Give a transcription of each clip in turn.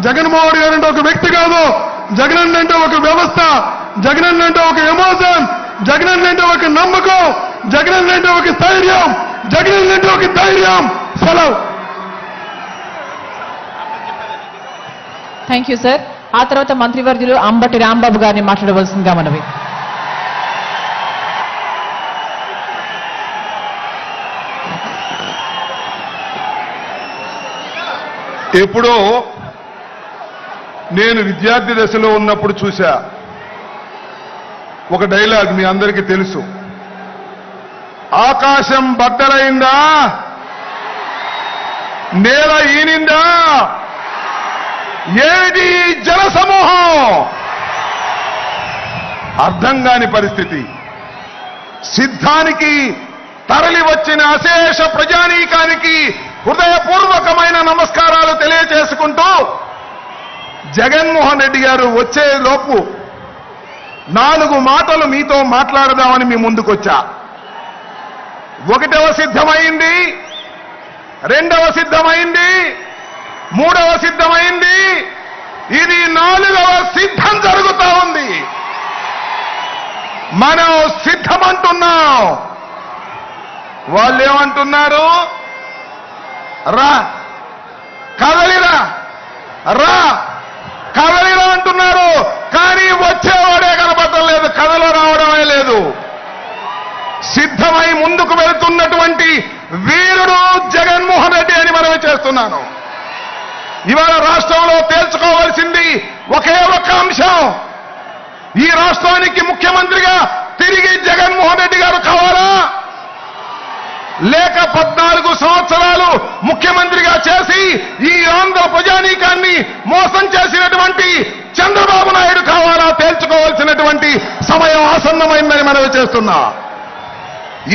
జగన్మోహన్ గారు అంటే ఒక వ్యక్తి కాదు. జగన్ అంటే ఒక వ్యవస్థ. జగన్ అంటే ఒక ఎమోషన్. జగన్ అంటే ఒక నమ్మకం. జగన్ అంటే ఒక స్థైర్యం. జగన్ అంటే ఒక ధైర్యం. సెలవు. థ్యాంక్ యూ సార్ ఆ తర్వాత మంత్రివర్యులు అంబటి రాంబాబు గారిని మాట్లాడవలసిందిగా మనవి. ఎప్పుడో నేను విద్యార్థి దశలో ఉన్నప్పుడు చూశా. ఒక డైలాగ్ మీ అందరికీ తెలుసు. ఆకాశం బట్టలైందా నేల ఈనిందా? ఏది జల సమూహం అర్థం కాని పరిస్థితి. సిద్ధానికి తరలి వచ్చిన అశేష ప్రజానీకానికి హృదయపూర్వకమైన నమస్కారాలు తెలియజేసుకుంటూ జగన్మోహన్ రెడ్డి గారు వచ్చే లోపు నాలుగు మాటలు మీతో మాట్లాడదామని మీ ముందుకొచ్చా. ఒకటవ సిద్ధమైంది రెండవ సిద్ధమైంది మూడవ సిద్ధమైంది ఇది నాలుగవ సిద్ధం జరుగుతూ ఉంది. మనం సిద్ధమంటున్నాం. వాళ్ళు ఏమంటున్నారు రా కదలిరా రా. కదలిలో అంటున్నారు. కానీ వచ్చేవాడే కనపడటం లేదు కథలో రావడమే లేదు. సిద్ధమై ముందుకు వెళ్తున్నటువంటి వీరుడు జగన్మోహన్ రెడ్డి అని మనం చేస్తున్నాను. ఇవాళ రాష్ట్రంలో తేల్చుకోవాల్సింది ఒకే ఒక అంశం. ఈ రాష్ట్రానికి ముఖ్యమంత్రిగా తిరిగి జగన్మోహన్ రెడ్డి గారు కావాలా? లేక పద్నాలుగు సంవత్సరాలు ముఖ్యమంత్రిగా చేసి ఈ ఆంధ్ర ప్రజానీకాన్ని మోసం చేసినటువంటి చంద్రబాబు నాయుడు కావాలా తేల్చుకోవాల్సినటువంటి సమయం ఆసన్నమైందని మనవి చేస్తున్నా.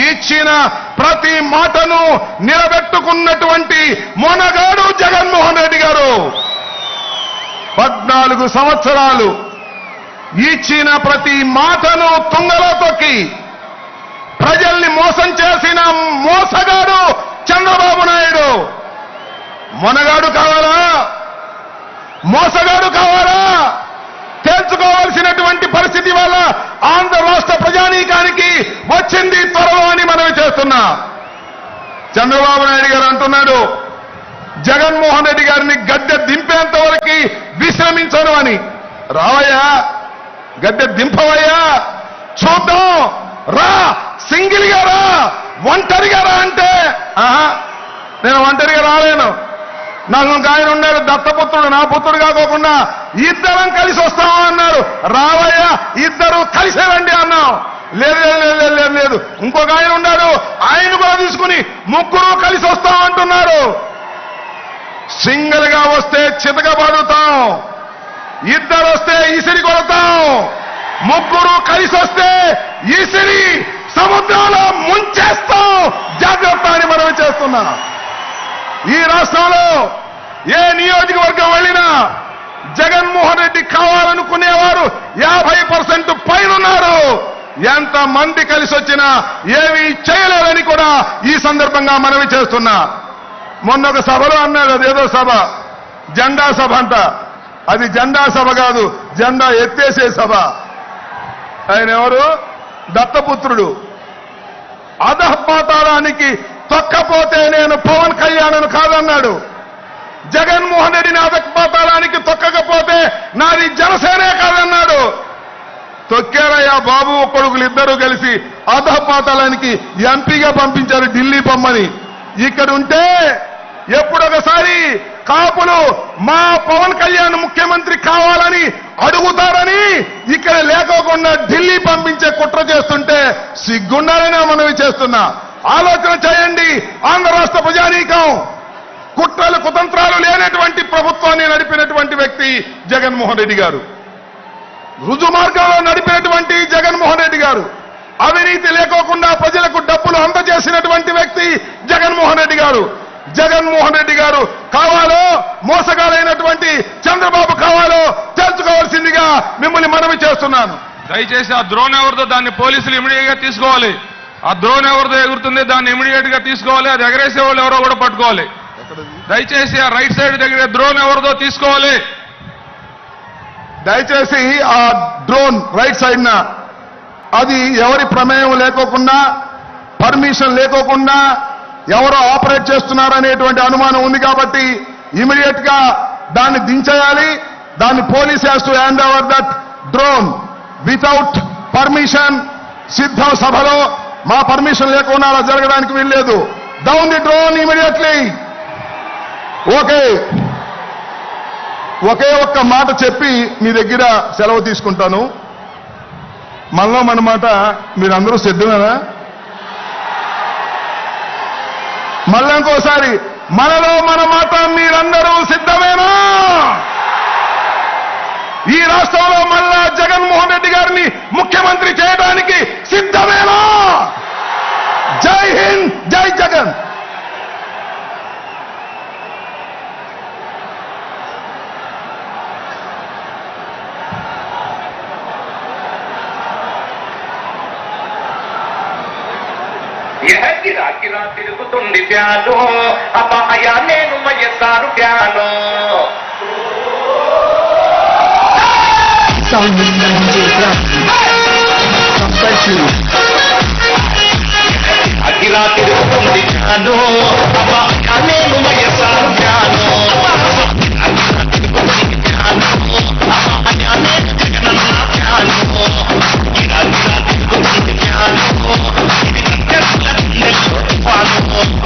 ఇచ్చిన ప్రతి మాటను నిలబెట్టుకున్నటువంటి మొనగాడు జగన్మోహన్ రెడ్డి గారు. పద్నాలుగు సంవత్సరాలు ఇచ్చిన ప్రతి మాటను తుంగలో తొక్కి ప్రజల్ని మోసం చేసిన మోసగాడు చంద్రబాబు నాయుడు. మొనగాడు కావాలా? మోసగాడు కావాలా తేల్చుకోవాల్సినటువంటి పరిస్థితి వల్ల ఆంధ్ర రాష్ట్ర ప్రజానీకానికి వచ్చింది త్వరలో అని మనవి చేస్తున్నా చంద్రబాబు నాయుడు గారు అంటున్నాడు జగన్మోహన్ రెడ్డి గారిని గద్దె దింపేంత వరకు విశ్రమించను అని. రావయ్యా గద్దె దింపవయ్యా. చూద్దాం. రా. సింగిల్గా రా. ఒంటరిగా రా అంటే ఆహా, నేను ఒంటరిగా రాలేను. నాకు ఆయన ఉన్నాడు దత్తపుత్రుడు నా పుత్రుడు కాకోకుండా ఇద్దరం కలిసి వస్తామన్నారు రావయ్యా ఇద్దరు కలిసే రండి అన్నాం. లేదు లేదు లేదు, లేదు లేదు ఇంకొక ఆయన ఉన్నాడు. ఆయన కూడా తీసుకుని ముగ్గురు కలిసి వస్తాం అంటున్నారు. సింగిల్గా వస్తే చితకబడుతాం ఇద్దరు వస్తే ఇసిరి కొడతాం. ముగ్గురు కలిసి వస్తే ఇసిరి సముద్రంలో ముంచేస్తాం. జాగ్రత్త అని మనం చేస్తున్నా. ఈ రాష్ట్రంలో ఏ నియోజకవర్గం వెళ్ళినా జగన్మోహన్ రెడ్డి కావాలనుకునే ఎంత మంది కలిసి వచ్చినా ఏమీ చేయలేదని కూడా ఈ సందర్భంగా మనవి చేస్తున్నా. మొన్న ఒక సభలో అన్నారు అదేదో సభ. జెండా సభ అంట. అది జెండా సభ కాదు జెండా ఎత్తేసే సభ. ఆయన ఎవరు? దత్తపుత్రుడు. అధపాతాళానికి తొక్కపోతే నేను పవన్ కళ్యాణ్ను కాదన్నాడు. జగన్మోహన్ రెడ్డిని అధపాతాళానికి తొక్కకపోతే నాది జనసేనే కాదన్నాడు. తొక్కారయ్యా బాబు కొడుకులు ఇద్దరూ కలిసి అధపాతాళానికి ఎంపీగా పంపించారు ఢిల్లీ పొమ్మని ఇక్కడ ఉంటే ఎప్పుడొకసారి కాపులు మా పవన్ కళ్యాణ్ ముఖ్యమంత్రి కావాలని అడుగుతారని ఇక్కడ లేకోకుండా ఢిల్లీ పంపించే కుట్ర చేస్తుంటే సిగ్గుండాలని మనవి చేస్తున్నా. ఆలోచన చేయండి ఆంధ్ర రాష్ట్ర ప్రజానీకం. కుట్రలు కుతంత్రాలు లేనటువంటి ప్రభుత్వాన్ని నడిపినటువంటి వ్యక్తి జగన్మోహన్ రెడ్డి గారు. రుజు మార్గంలో నడిపినటువంటి జగన్మోహన్ రెడ్డి గారు అవినీతి లేకోకుండా ప్రజలకు డబ్బులు అందజేసినటువంటి వ్యక్తి జగన్మోహన్ రెడ్డి గారు. జగన్మోహన్ రెడ్డి గారు కావాలో మోసగాలైనటువంటి చంద్రబాబు కావాలో తెలుసుకోవాల్సిందిగా మిమ్మల్ని మనవి చేస్తున్నాను. దయచేసి ఆ డ్రోన్ ఎవరిదో దాన్ని పోలీసులు ఇమీడియట్గా తీసుకోవాలి. ఆ డ్రోన్ ఎవరిదో ఎగురుతుంది దాన్ని ఇమీడియట్గా తీసుకోవాలి. అది ఎగరేసే వాళ్ళు ఎవరో కూడా పట్టుకోవాలి. దయచేసి ఆ రైట్ సైడ్ దగ్గర డ్రోన్ ఎవరిదో తీసుకోవాలి. దయచేసి ఆ డ్రోన్ రైట్ సైడ్న అది ఎవరి ప్రమేయం లేకోకుండా పర్మిషన్ లేకోకుండా ఎవరో ఆపరేట్ చేస్తున్నారనేటువంటి అనుమానం ఉంది కాబట్టి ఇమీడియట్గా దాన్ని దించేయాలి. దాన్ని police has to hand over that drone without permission సిద్ధం సభలో మా పర్మిషన్ లేకుండా అలా జరగడానికి వీల్లేదు. Down the drone immediately okay ఒకే ఒక్క మాట చెప్పి మీ దగ్గర సెలవు తీసుకుంటాను. మనలో మన మాట మీరందరూ సిద్ధమేనా? మళ్ళీ ఇంకోసారి మనలో మన మాట మీరందరూ సిద్ధమేనా? ఈ రాష్ట్రంలో మళ్ళా జగన్మోహన్ రెడ్డి గారిని ముఖ్యమంత్రి చేయడానికి సిద్ధమే यह गिरा गिरा दिल को तुम प्यालो अब आया नैन मय सारू प्यालो गिरा अब आया